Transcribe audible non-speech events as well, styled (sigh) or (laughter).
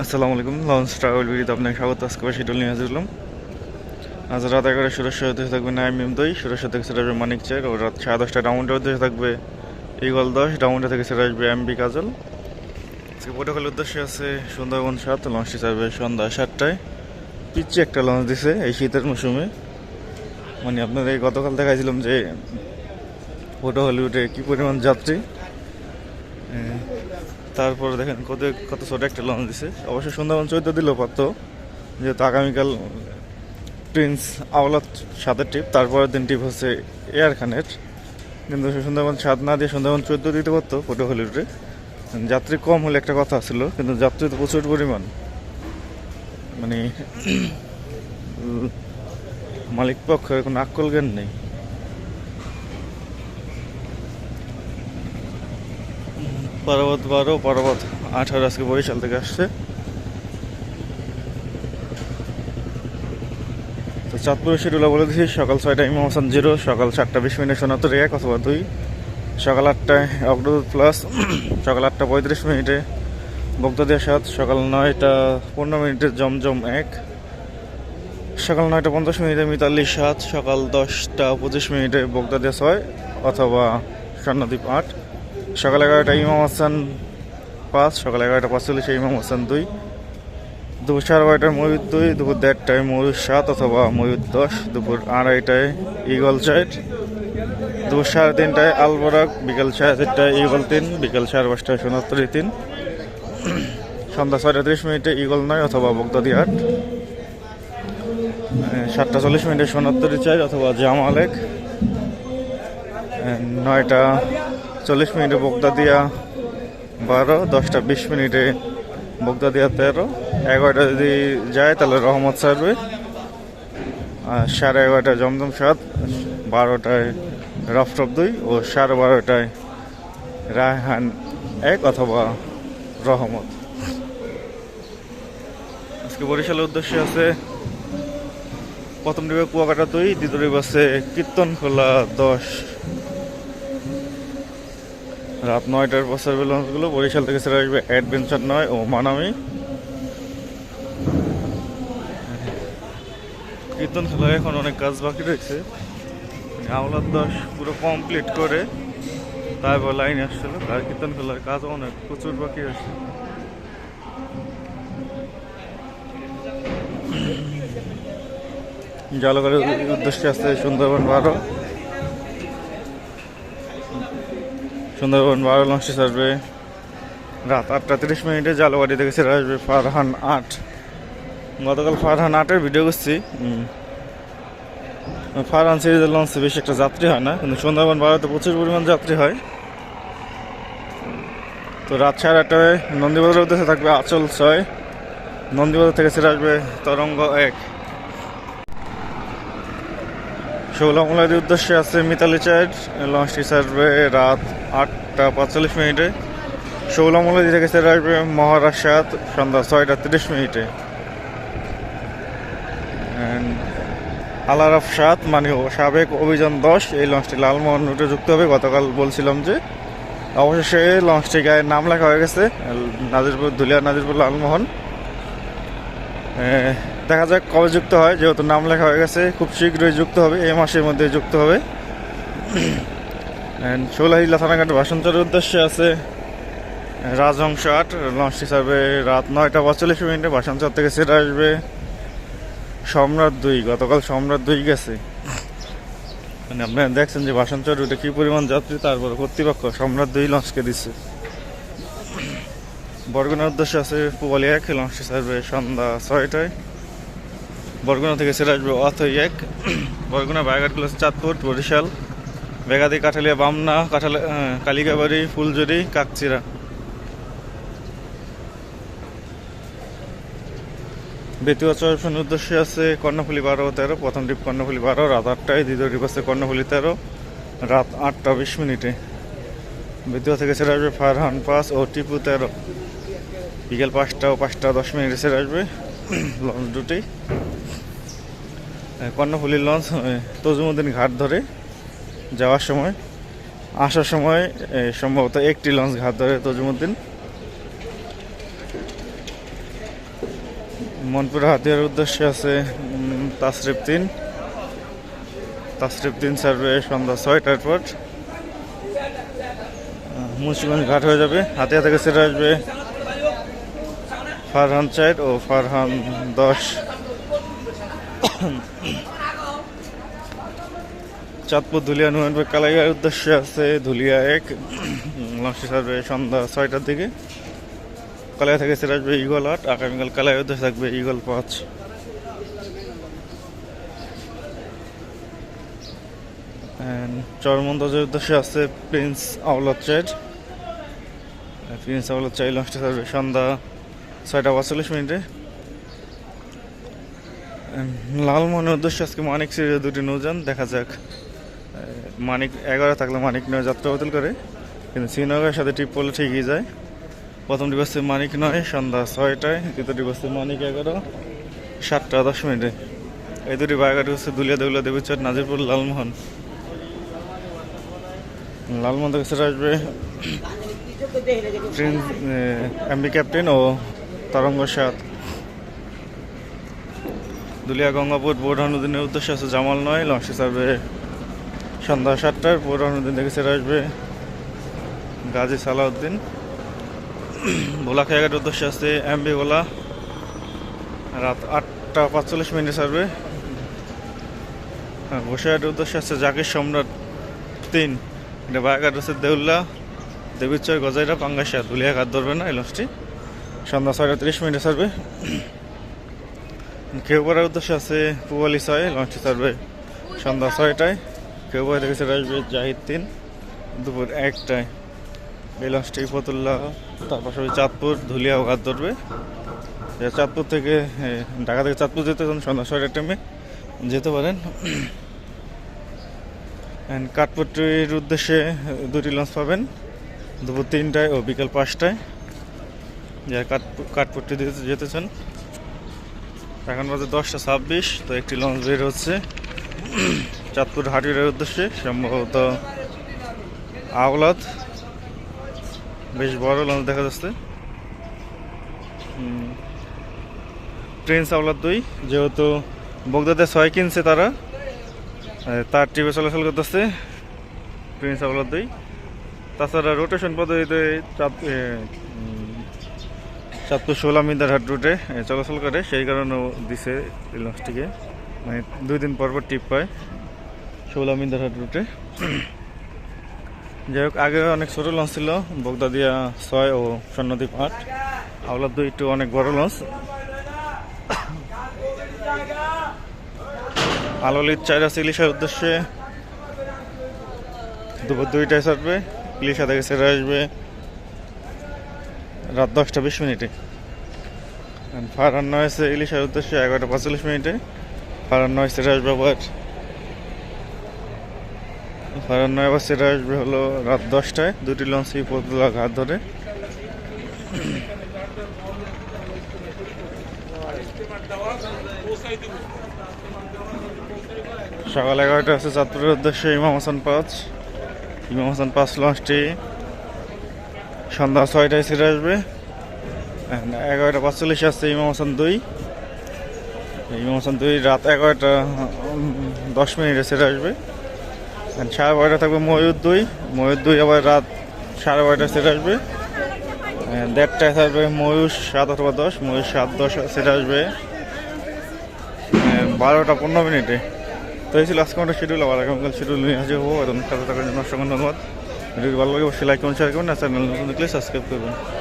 আসসালামু আলাইকুম launch travel ভিডিওতে আপনাকে স্বাগত। আজকে শিডুল নিয়ে হাজির আজ রাত এগারো সুরক্ষা হতে থাকবে নাইম এম দই সুরক্ষা থেকে সেটা আসবে মানিক চার ও রাত সাড়ে দশটা রাউন্ডের উদ্দেশ্যে থাকবে ইগল দশ রাউন্ডে থেকে সেটা আসবে এমবি কাজল। আজকে প্রোটোকলের উদ্দেশ্যে আছে সুন্দরবন সাত, লঞ্চটি ছাড়বে সন্ধ্যা সাতটায়। পিচ্ছি একটা লঞ্চ দিছে এই শীতের মৌসুমে। মানে আপনাদের গতকাল দেখাইছিলাম যে ফটো হলিউডে কী পরিমাণ যাত্রী। তারপরে দেখেন কত কত ছোট একটা লঞ্চ দিছে। অবশ্য সুন্দরবন চৈত্য দিলেও পারত। যেহেতু আগামীকাল প্রিন্স আওলাদ সাতের ট্রিপ তারপরের দিন ট্রিপ হচ্ছে এয়ার খানের কিন্তু সুন্দরবন সাত না দিয়ে সুন্দরবন চৈত্য দিতে পারতো ফটো হলিউডে যাত্রী কম হলে একটা কথা ছিল, কিন্তু যাত্রী তো প্রচুর পরিমাণ। মানে মালিক পক্ষের কোনো আক্কল জ্ঞান নেই। পর্বত বারো, পর্বত আঠারো আজকে বরিশাল থেকে আসছে। তো চাঁদপুরের শিডিউলে বলে দিচ্ছি সকাল ছয়টা ইমাম হাসান জিরো, সকাল সাতটা বিশ মিনিটে সোনাত্তর এক অথবা দুই, সকাল আটটায় অগ্রদূত প্লাস (clears throat) সকাল আটটা পঁয়ত্রিশ মিনিটে বগদাদিয়া সাত, সকাল নয়টা পনেরো মিনিটে জমজম এক, সকাল নয়টা পঞ্চাশ মিনিটে মিতালি সাত, সকাল দশটা পঁচিশ মিনিটে বগদাদিয়া ছয়, অথবা স্বর্ণদ্বীপ আট। সকাল এগারোটা ইমাম হাসান পাঁচ, সকাল এগারোটা পাঁচচল্লিশে ইমাম হাসান দুই, দুপুর সাড়ে বারোটায় ময়ূর দুই, দুপুর দেড়টায় ময়ূর সাত অথবা ময়ূর দশ, দুপুর আড়াইটায় ইগল চাইট দুপুর সাড়ে তিনটায় আলবরাক বিকাল সাড়ে চারটায় ইগল তিন, বিকাল সাড়ে পাঁচটায় সোনাত্তরি তিন, সন্ধ্যা ছয়টা ত্রিশ মিনিটে ইগল নয় অথবা বগদাদি আট সাতটা চল্লিশ মিনিটে সোনাত্তরি চার অথবা জামাল এক নয়টা চল্লিশ মিনিটে বগদাদিয়া বারো, দশটা বিশ মিনিটে বগদাদিয়া তেরো। এগারোটা যদি যায়, তাহলে রহমত সারবে আর সাড়ে এগারোটায় জমজম সাত, বারোটায় রফটপ দুই ও সাড়ে বারোটায় রায়হান এক অথবা রহমত। আজকে বরিশালের উদ্দেশ্যে আছে, প্রথম ডিবে কুয়াকাটা দুই, দ্বিতীয় ডিবে আছে কীর্তন খোলা দশ। রাত নয়টার বছর লঞ্চগুলো বরিশাল থেকে ছেড়ে আসবে অ্যাডভেঞ্চার নয় ও মানামি। কীর্তন খেলায় এখন অনেক কাজ বাকি রয়েছে। আওলাদ দশ পুরো কমপ্লিট করে তারপর লাইন আসছিল। তার কীর্তন খেলার কাজও অনেক প্রচুর বাকি আছে। জলগড়ের উদ্দেশ্যে আছে সুন্দরবন বারো। সুন্দরবন বারো লঞ্চটি ছাড়বে রাত আটটা তিরিশ মিনিটে জালবাড়ি থেকে ছেড়ে আসবে ফারহান আট। গতকাল ফারহান আটের ভিডিও করছি। ফারহান সিরিজের লঞ্চে বেশি একটা যাত্রী হয় না, কিন্তু সুন্দরবন বারোতে প্রচুর পরিমাণ যাত্রী হয়। তো রাত সাড়ে আটটায় নন্দীবাজারের উদ্দেশ্যে থাকবে আচল ছয়। নন্দীবাজার থেকে ছেড়ে আসবে তরঙ্গ এক। ষোলামুলার উদ্দেশ্যে আছে মিতালি চার লঞ্চটি ছাড়বে রাত আটটা পাঁচচল্লিশ মিনিটে। ষোলামুলাদি থেকে ছেড়ে আসবে মহারাজ সাত সন্ধ্যা ছয়টা তিরিশ মিনিটে। আলারাফ সাত মানে সাবেক অভিযান দশ, এই লঞ্চটি লালমোহন রুটে যুক্ত হবে। গতকাল বলছিলাম যে, অবশেষে লঞ্চটি গায়ে নাম লেখা হয়ে গেছে, নাজিরপুর ধুলিয়া নাজিরপুর লালমোহন। দেখা যাক কবে যুক্ত হয়, যেহেতু নাম লেখা হয়ে গেছে, খুব শীঘ্রই যুক্ত হবে, এই মাসের মধ্যে যুক্ত হবে। (clears throat) ষোলাহিলা থানাঘাট ভাষণচরের উদ্দেশ্যে আছে রাজহংস আট লঞ্চটি ছাড়বে রাত নয়টা পঁয়তাল্লিশ মিনিটে ভাষণচর থেকে সেটা আসবে। সম্রাট দুই, গতকাল সম্রাট দুই গেছে। মানে আপনারা দেখছেন যে ভাষণচর ওটা কী পরিমাণ যাত্রী, তারপর কর্তৃপক্ষ সম্রাট দুই লঞ্চকে দিচ্ছে। বরগুনার উদ্দেশ্যে আছে পুবালি এক লঞ্চটি ছাড়বে সন্ধ্যা ছয়টায়। বরগুনা থেকে ছেড়ে আসবে অথই এক। বরগুনা, বায়ঘাটগুলো হচ্ছে চাঁদপুর, বরিশাল বেগাদি কাঠালিয়া, বামনা, কাঠালে কালিকাবাড়ি ফুলজুরি কাকচিরা। বেতুয়া চরফের উদ্দেশ্যে আছে কর্ণফুলি বারো, তেরো, প্রথম ট্রিপ কর্ণফুলি বারো, রাত আটটায়, দ্বিতীয় ট্রিপ আছে কর্ণফুলি তেরো, রাত আটটা বিশ মিনিটে। বেতুয়া থেকে ছেড়ে আসবে ফারহান পাস ও টিপু তেরো। বিকেল পাঁচটা ও পাঁচটা দশ মিনিটে ছেড়ে আসবে লঞ্চ দুটি কর্ণফুলির লঞ্চ তজুমুদ্দিন ঘাট ধরে যাওয়ার সময়, আসার সময় সম্ভবত একটি লঞ্চ ঘাট ধরে তজুমুদ্দিন। মনপুর হাতিয়ার উদ্দেশ্যে আছে তাসরিফ তিন। তাসরিফ তিন সার্ভে সন্ধ্যা ছয়টার পর। মুন্সিগঞ্জ ঘাট হয়ে যাবে, হাতিয়া থেকে সেরে আসবে ফারহান চার ও ফারহান দশ। চাঁদপুর ধুলিয়া নুয়ানপুর কালাইয়ার উদ্দেশ্যে আছে ধুলিয়া এক লঞ্চটি সার্ভে সন্ধ্যা ছয়টার দিকে। কালাইয়া থেকে সেরে আসবে ইগল আট, আগামীকাল কালাইয়ের উদ্দেশ্যে থাকবে ইগল পাঁচ। চরমন্দাজের উদ্দেশ্যে আছে প্রিন্স আওলাদ চার প্রিন্স আওলাদ চাই লঞ্চটি সার্ভে সন্ধ্যা ছয়টা পঁয়তাল্লিশ মিনিটে। লালমোহনের উদ্দেশ্যে আজকে মানিক সিরিজে দুটি নৌযান দেখা যাক। মানিক এগারো থাকলে মানিক নয়, যাত্রা বাতিল করে। কিন্তু শ্রীনগরের সাথে ট্রিপ করলে ঠিকই যায়। প্রথম দিবসে মানিক নয়, সন্ধ্যা ছয়টায়। দ্বিতীয় দিবসে মানিক এগারো, সাতটা দশ মিনিটে। এই দুটি বায়োগাড়ি হচ্ছে দুলিয়া দেউলিয়া দেবীচর, নাজিরপুর, লালমোহন। লালমোহন থেকে সেটা আসবে প্রিন্স এমবি ক্যাপ্টেন ও তরঙ্গ সাত। দুলিয়া গঙ্গাপুর পৌরানুদ্দিনের উদ্দেশ্যে আছে জামাল নয় লঞ্চটি সার্ভে সন্ধ্যা সাতটার পৌরানুদ্দিন থেকে সেরে আসবে গাজী সালাউদ্দিন। ভোলা খেয়াঘাটের উদ্দেশ্যে আছে এমবি ভোলা। রাত আটটা পাঁচচল্লিশ মিনিটে সার্ভে হ্যাঁ বসিরহাটের উদ্দেশ্যে আছে জাকির সম্রাট তিন। এটা বায়াঘাট হচ্ছে দেউল্লা দেবীচর গজাইরা পাঙ্গাসা দুলিয়া ঘাট ধরবে না, এই লঞ্চটি। সন্ধ্যা ছয়টা তিরিশ মিনিটে সার্ভে কেউপাড়ার উদ্দেশ্যে আছে পুয়ালি ছয় লঞ্চটি ছাড়বে সন্ধ্যা ছয়টায়। কেউপাড়া থেকে সেটা আসবে জাহিদ তিন। দুপুর একটায়। এই লঞ্চটি ফতুল্লা তার পাশাপাশি চাঁদপুর, ধুলিয়া ঘাট ধরবে চাঁদপুর থেকে ঢাকা থেকে চাঁদপুর যেতে চান সন্ধ্যা ছয়টার টাইমে যেতে পারেন। অ্যান্ড কাঠপট্টির উদ্দেশ্যে দুটি লঞ্চ পাবেন। দুপুর তিনটায় ও বিকেল পাঁচটায়। যারা কাঠ কাঠপট্টি দিতে যেতে চান, এখন বাজে দশটা ছাব্বিশ, তো একটি লঞ্চ বের হচ্ছে। চাঁদপুর হাটির উদ্দেশ্যে সম্ভবত আওলাদ। বেশ বড় লঞ্চ দেখা যাচ্ছে। প্রিন্স আওলাদ দুই, যেহেতু বগদাতে ছয় কিনছে তারা তার টিভি চলাচল করতেছে প্রিন্স আওলাদ দুই। তাছাড়া রোটেশন পদ্ধতিতে চাঁদ চাঁদপুর সোলামিন্দার হাট রুটে চলাচল করে, সেই কারণেও দিছে লঞ্চটিকে। মানে দুই দিন পর পর টিপ পায়। সোলামিন্দার হাট রুটে। যাই হোক, আগে অনেক ছোট লঞ্চ ছিল বগদাদিয়া ছয় ও স্বর্ণদ্বীপ আট। আওলাদ দুই একটু অনেক বড় লঞ্চ। আলোলির চাইরা ইলিশার উদ্দেশ্যে। দুপুর দুইটায় ছাড়বে ইলিশা থেকে ছেড়ে আসবে। রাত দশটা বিশ মিনিটে। ফারান্ন হয়েছে ইলিশার উদ্দেশ্যে, এগারোটা পঁয়তাল্লিশ মিনিটে। ফারান্ন হয়েছে আসবে আবার। ফারান্ন আবার সেটা আসবে হলো রাত দশটায়। দুটি লঞ্চই পদুলা ঘাট ধরে। সকাল এগারোটা আছে চাঁদপুরের উদ্দেশ্যে ইমাম হাসান পাঁচ। ইমাম হাসান পাঁচ লঞ্চটি। সন্ধ্যা ছয়টায় ছেড়ে আসবে। এগারোটা পাঁচচল্লিশ আছে, ইমাম হাসান দুই। ইমাম হাসান দুই, রাত এগারোটা দশ মিনিটে ছেড়ে আসবে। সাড়ে বারোটা থাকবে ময়ূর দুই। ময়ূর দুই আবার রাত সাড়ে বারোটায় ছেড়ে আসবে। দেড়টায় থাকবে ময়ূর সাত অথবা দশ। ময়ূর সাত, দশ ছেড়ে আসবে। বারোটা পনেরো মিনিটে। তো এই ছিল আজকে আমাদের শিডিউল আবার আগামীকাল শিডিউল নিয়ে হাজির হব। এবং সাথে থাকার জন্য অসংখ্য ধন্যবাদ। ভিডিওটি ভালো লাগে অবশ্যই লাইক করুন শেয়ার করুন আর চ্যানেল নতুন দেখলে সাবস্ক্রাইব করবেন।